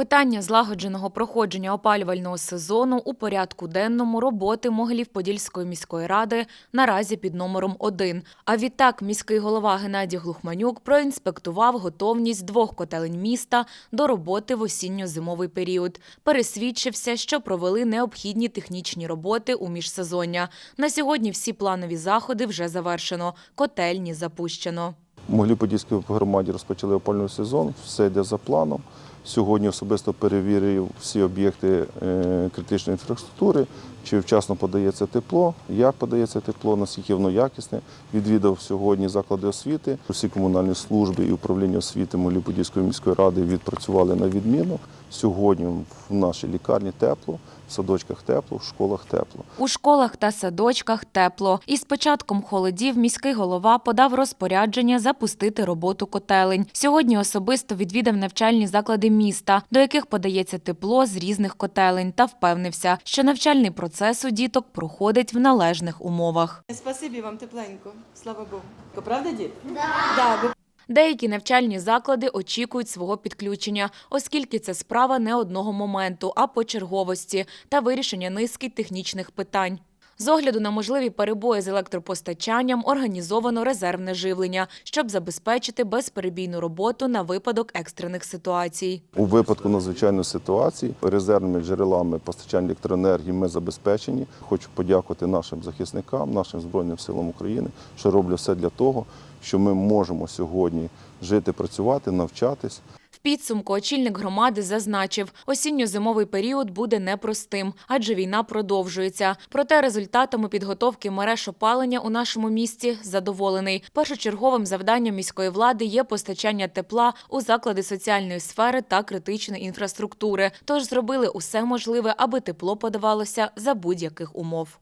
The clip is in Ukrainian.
Питання злагодженого проходження опалювального сезону у порядку денному роботи Могилів-Подільської міської ради наразі під номером 1. А відтак міський голова Геннадій Глухманюк проінспектував готовність двох котелень міста до роботи в осінньо-зимовий період. Пересвідчився, що провели необхідні технічні роботи у міжсезоння. На сьогодні всі планові заходи вже завершено. Котельні запущено. В Могилів-Подільській громаді розпочали опалювальний сезон, все йде за планом. Сьогодні особисто перевірив всі об'єкти е, критичної інфраструктури, чи вчасно подається тепло, як подається тепло, наскільки воно якісне. Відвідав сьогодні заклади освіти. Всі комунальні служби і управління освіти Могилів-Подільської міської ради відпрацювали на відміну. Сьогодні в нашій лікарні тепло, в садочках тепло, в школах тепло. У школах та садочках тепло. І з початком холодів міський голова подав розпорядження запустити роботу котелень. Сьогодні особисто відвідав навчальні заклади міста, до яких подається тепло з різних котелень, та впевнився, що навчальний процес у діток проходить в належних умовах. Спасибі вам тепленько, слава Богу. Правда, дід? Да. да Деякі навчальні заклади очікують свого підключення, оскільки це справа не одного моменту, а почерговості та вирішення низки технічних питань. З огляду на можливі перебої з електропостачанням організовано резервне живлення, щоб забезпечити безперебійну роботу на випадок екстрених ситуацій. У випадку надзвичайної ситуації резервними джерелами постачання електроенергії ми забезпечені. Хочу подякувати нашим захисникам, нашим Збройним силам України, що роблять все для того, що ми можемо сьогодні жити, працювати, навчатись. Підсумку очільник громади зазначив, осінньо-зимовий період буде непростим, адже війна продовжується. Проте результатами підготовки мереж опалення у нашому місті задоволений. Першочерговим завданням міської влади є постачання тепла у заклади соціальної сфери та критичної інфраструктури. Тож зробили усе можливе, аби тепло подавалося за будь-яких умов.